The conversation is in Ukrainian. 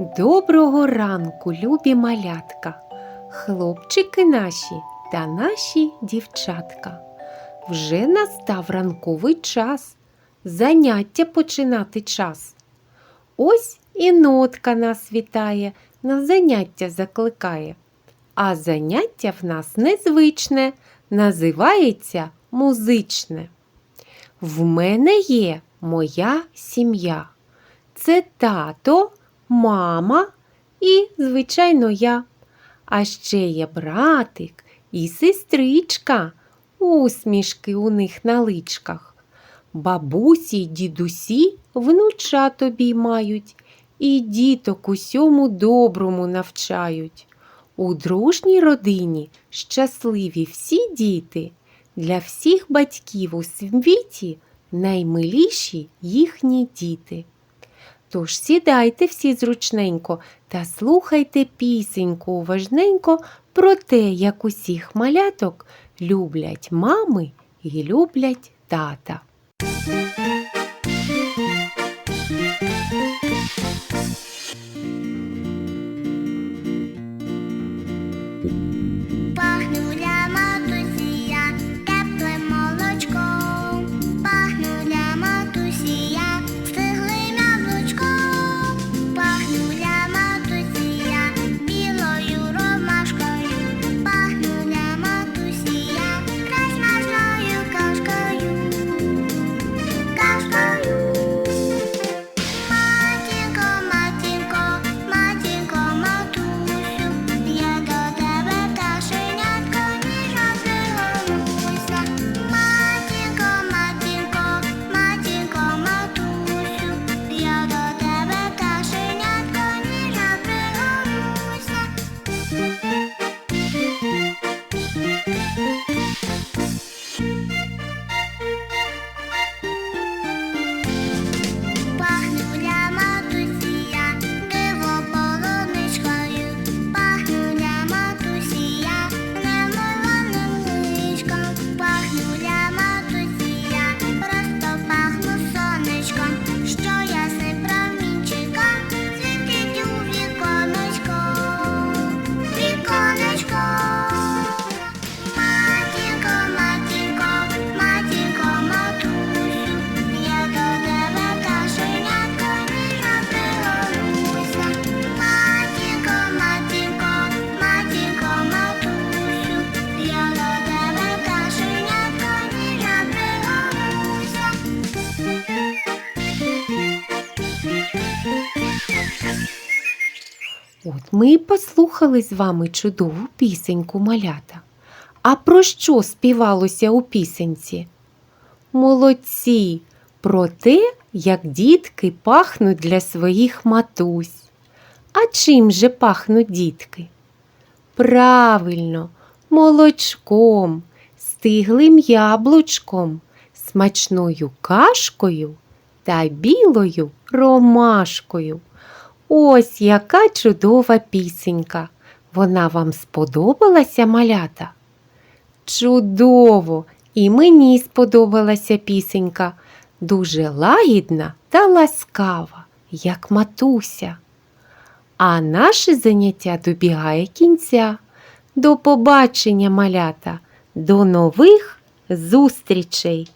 Доброго ранку, любі малятка, хлопчики наші та наші дівчатка. Вже настав ранковий час, заняття починати час. Ось і нотка нас вітає, на заняття закликає. А заняття в нас незвичне, називається музичне. В мене є моя сім'я. Це тато, мама і, звичайно, я. А ще є братик і сестричка, усмішки у них на личках. Бабусі й дідусі внучат обіймають і діток усьому доброму навчають. У дружній родині щасливі всі діти, для всіх батьків у світі наймиліші їхні діти. Тож сідайте всі зручненько та слухайте пісеньку уважненько про те, як усіх маляток люблять мами і люблять тата. От ми послухали з вами чудову пісеньку малята. А про що співалося у пісенці? Молодці! Про те, як дітки пахнуть для своїх матусь. А чим же пахнуть дітки? Правильно, молочком, стиглим яблучком, смачною кашкою та білою ромашкою. Ось яка чудова пісенька. Вона вам сподобалася, малята? Чудово! І мені сподобалася пісенька, дуже лагідна та ласкава, як матуся. А наше заняття добігає кінця. До побачення, малята, до нових зустрічей!